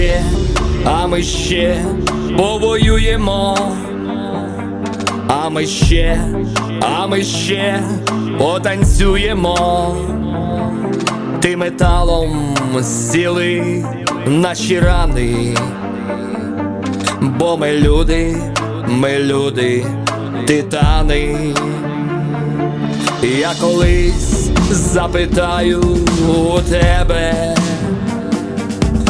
Ще, а ми ще повоюємо. А ми ще, а ми ще потанцюємо. Ти металом зціли наші рани, бо ми люди, ми люди, титани. Я колись запитаю у тебе,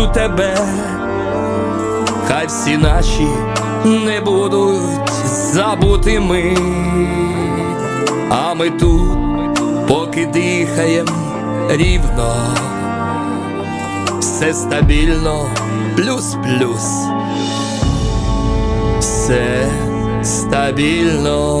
Попрошу тебе, хай всі наші не будуть забутими, а ми тут, поки дихаєм рівно, все стабільно, плюс-плюс, все стабільно.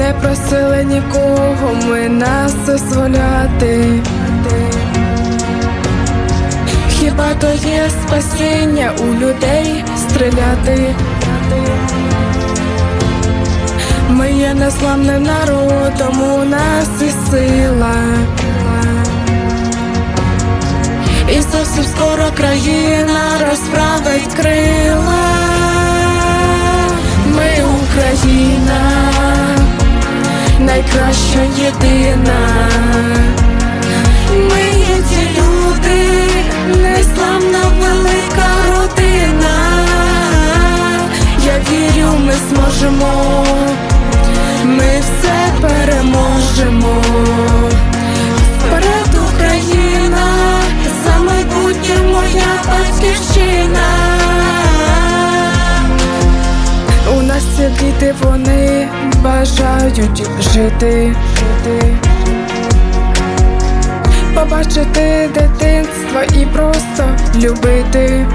Не просили нікого ми нас дозволяти. Хіба то є спасіння у людей стріляти? Ми є незламним народом, у нас і сила. І зовсім скоро країна розправить крила. Найкраща єдина. Ми є ті люди, несламна велика родина. Я вірю, ми зможемо, ми все переможемо. Є діти, вони бажають жити, жити. Побачити дитинство і просто любити.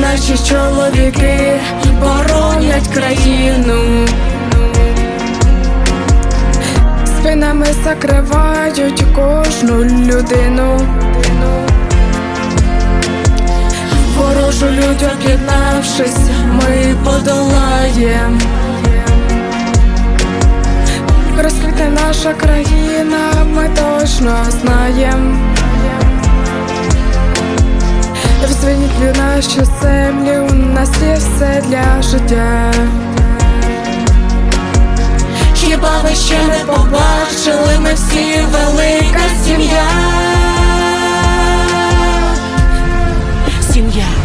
Наші чоловіки боронять країну, спинами закривають кожну людину. Мабуть, об'єднавшись, ми подолаєм. Розквітне наша країна, ми точно знаєм. Розвиніть наші землі, у нас є все для життя. Хіба ви ще не побачили, ми всі велика сім'я. Сім'я.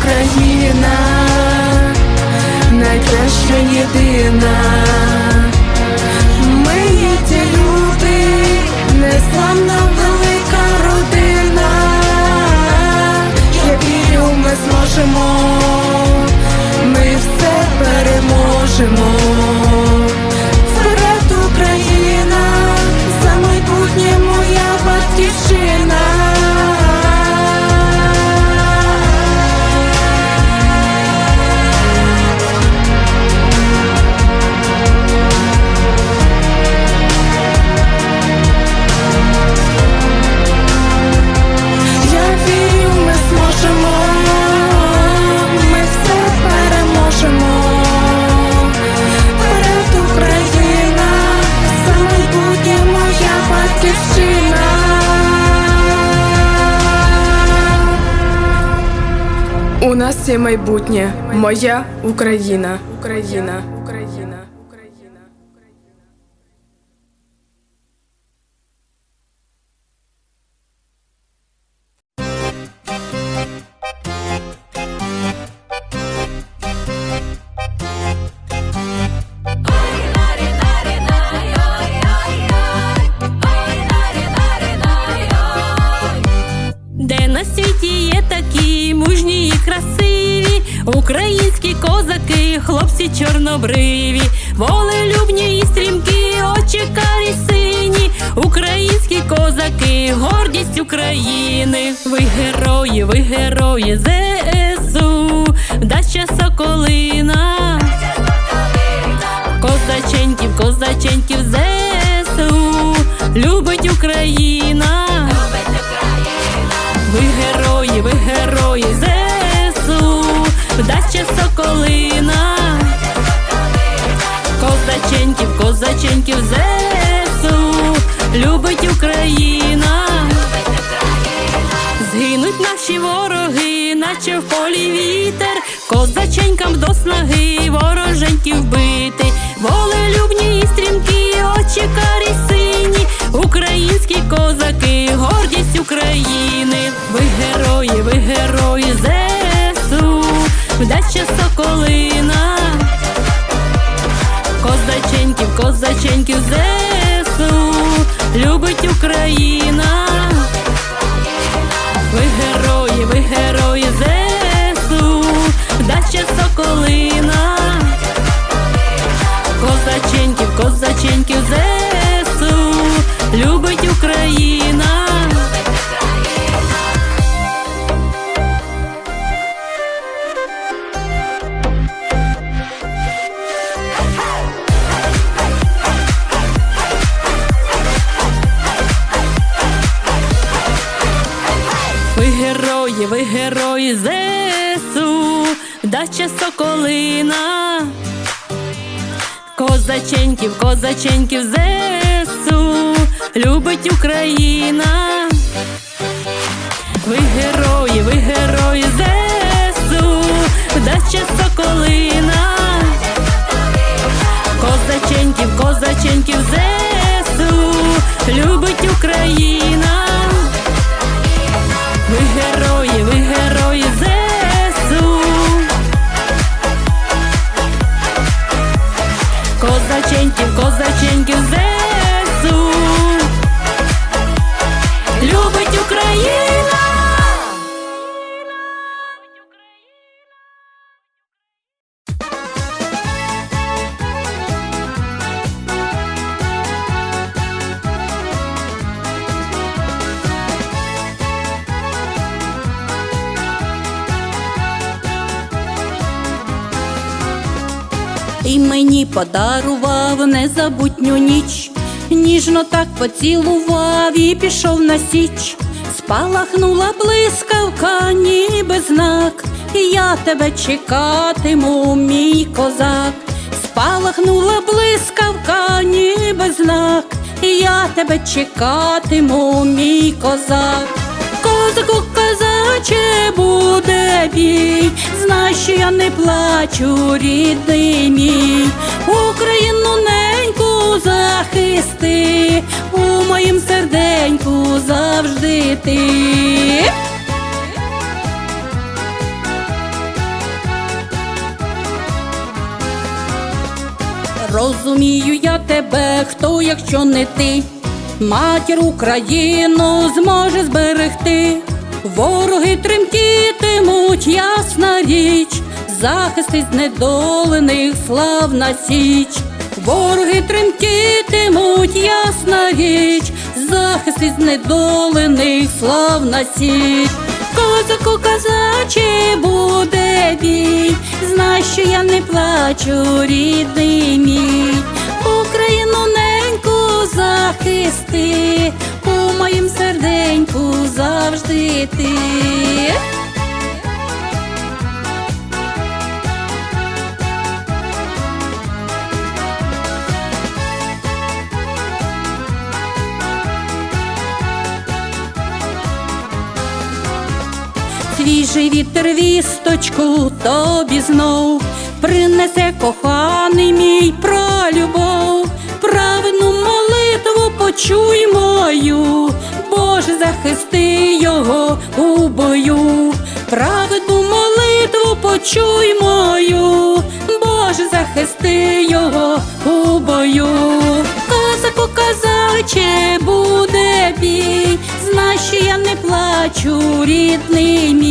Україна, найкраща єдина. Ми є ті люди, незламна велика родина. Я вірю, ми зможемо, ми все переможемо. Є майбутнє, моя Україна. Україна. Україна. Україна. Де на світі є такі мужні і красиві, українські козаки, хлопці чорнобриві, волелюбні і стрімкі, очі карі сині, українські козаки, гордість України. Ви герої, ви герої ЗСУ, дача Соколина. Козаченьків, козаченьків ЗСУ, любить Україна. Ви герої, ви герої дача Соколина. Козаченьків, козаченьків ЗСУ, любить Україна. Згинуть наші вороги, наче в полі вітер, козаченькам до снаги, вороженьків бити, волелюбні і стрімкі, очі карі сині, українські козаки, гордість України, ви герої, ви герої ЗСУ, вдача Соколина, козаченьків, козаченьків ЗСУ, любить Україна. Ви герої, ви герої ЗСУ, дача Соколина, козаченьків, козаченьків ЗСУ, любить Україна. Герої ЗСУ, дача Соколина. Козаченьків, козаченьків ЗСУ, любить Україна. Ви герої, ви герої ЗСУ, дача Соколина. Козаченьків, козаченьків ЗСУ, любить Україна. Ви герої Козаченьків, козаченьків ЗСУ. Подарував незабутню ніч, ніжно так поцілував і пішов на січ. Спалахнула блискавка, ніби знак, я тебе чекатиму, мій козак. Спалахнула блискавка, ніби знак, я тебе чекатиму, мій козак. Козаку козаче буде бій, знай, що я не плачу, рідний мій, Україну неньку захисти, у моїм серденьку завжди ти. Розумію я тебе, хто, якщо не ти, матір Україну зможе зберегти. Вороги тремтітимуть, ясна річ, захист із славна січ. Вороги тремтітимуть, ясна річ, захист із славна січ. Козаку козаче буде бій, знай, що я не плачу, рідний мій, Україну неньку захисти, моїм серденьку завжди ти. Свіжий вітер вісточку тобі знов принесе коханий мій про любов, праведну молитву почуй мою, Боже, захисти його у бою, праведну молитву почуй мою, Боже, захисти його у бою. Козаку козаче буде бій, знай, що я не плачу, рідний мій,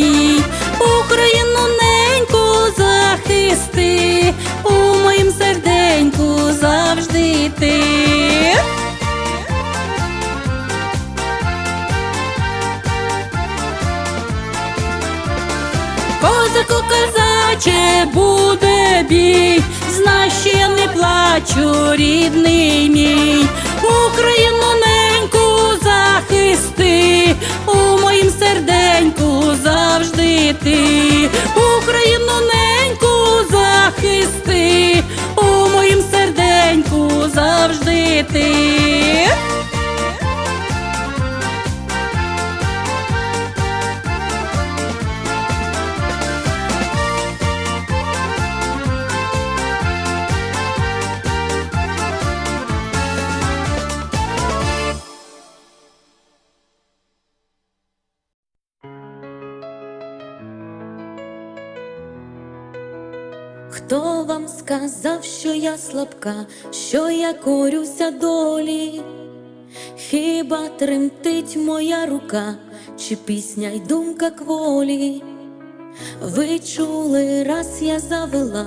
козаче буде бій, знай, я не плачу, рідний мій, Україну неньку захисти, у моїм серденьку завжди ти, Україну неньку захисти, у моїм серденьку завжди ти. Що я слабка, що я корюся долі? Хіба тремтить моя рука, чи пісня й думка кволі? Ви чули, раз я завела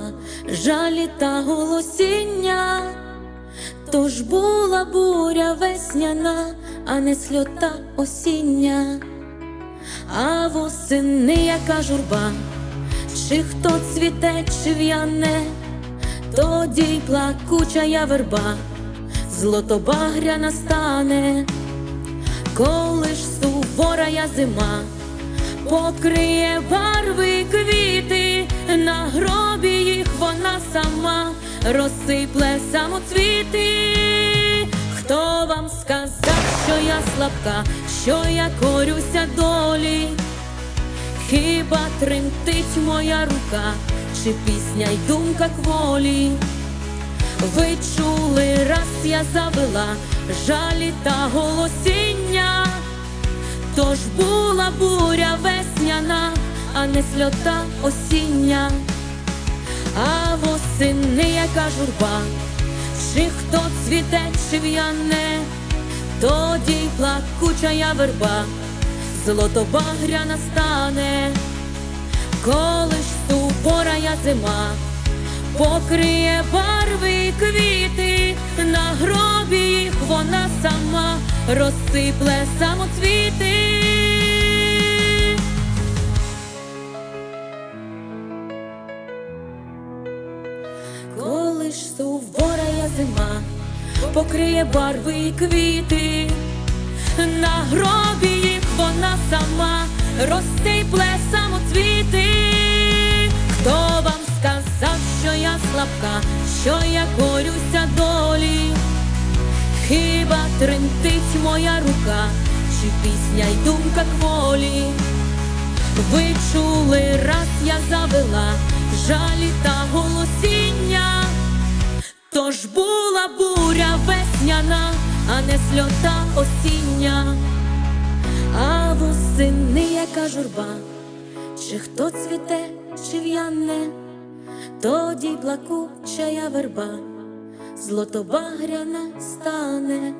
жалі та голосіння, тож була буря весняна, а не сльота осіння, а восени яка журба. Чи хто цвіте, чи в'яне, тоді й плакуча я верба, злотобагря настане, коли ж сувора я зима, покриє барви квіти, на гробі їх вона сама розсипле самоцвіти. Хто вам сказав, що я слабка, що я корюся долі? Хіба тремтить моя рука, чи пісня й думка кволі? Ви чули, раз я завела жалі та голосіння, тож була буря весняна, а не сльота осіння, а восени яка журба, чи хто цвіте, чи в'яне, тоді плакуча я верба золотобагря настане, коли ж я зима, покриє барви квіти, на гробі їх вона сама розсипле самоцвіти. Коли ж сувора я зима, покриє барви і квіти, на гробі їх вона сама розсипле самоцвіти. Я що я корюся долі? Хіба тремтить моя рука, чи пісня й думка кволі? Ви чули, раз я завела жалі та голосіння, тож була буря весняна, а не сльота осіння, а восени яка журба, чи хто цвіте, чи в'яне, тоді плакучая верба, злотобагряна стане.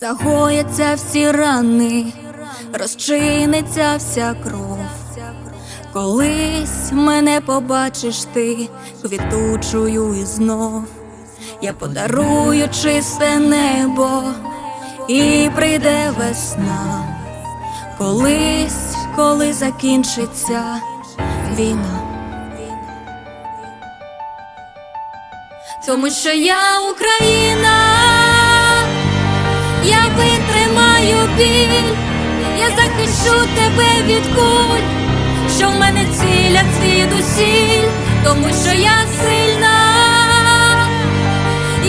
Загояться всі рани, розчиниться вся кров. Колись мене побачиш ти квітучою і знов. Я подарую чисте небо, і прийде весна. Колись, коли закінчиться війна. Тому що я Україна. Я витримаю біль, я захищу тебе від куль, що в мене цілять звідусіль, тому що я сильна,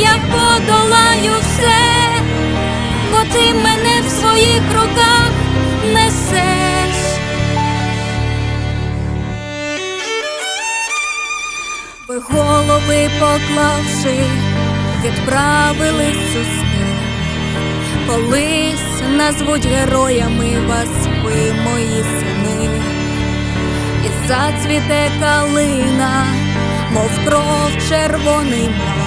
я подолаю все, бо ти мене в своїх руках несеш. Ви голови поклавши, відправились у сни. Колись назвуть героями вас ви, мої сини, і зацвіте калина, мов кров червоний мак.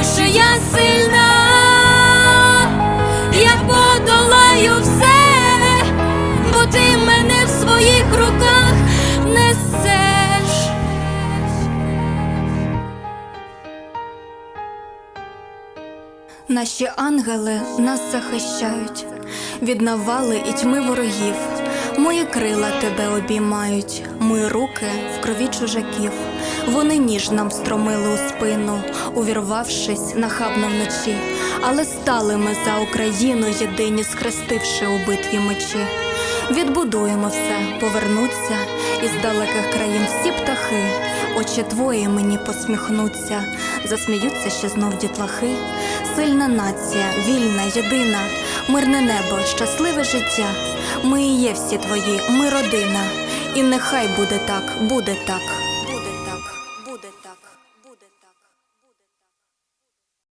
Тому що я сильна, я подолаю все, бо ти мене в своїх руках несеш. Наші ангели нас захищають від навали і тьми ворогів. Мої крила тебе обіймають, мої руки в крові чужаків. Вони ніж нам стромили у спину, увірвавшись нахабно вночі. Але стали ми за Україну єдині, схрестивши у битві мечі. Відбудуємо все, повернуться із далеких країн всі птахи. Очі твої мені посміхнуться, засміються ще знов дітлахи. Сильна нація, вільна, єдина, мирне небо, щасливе життя. Ми і є всі твої, ми родина. І нехай буде так, буде так.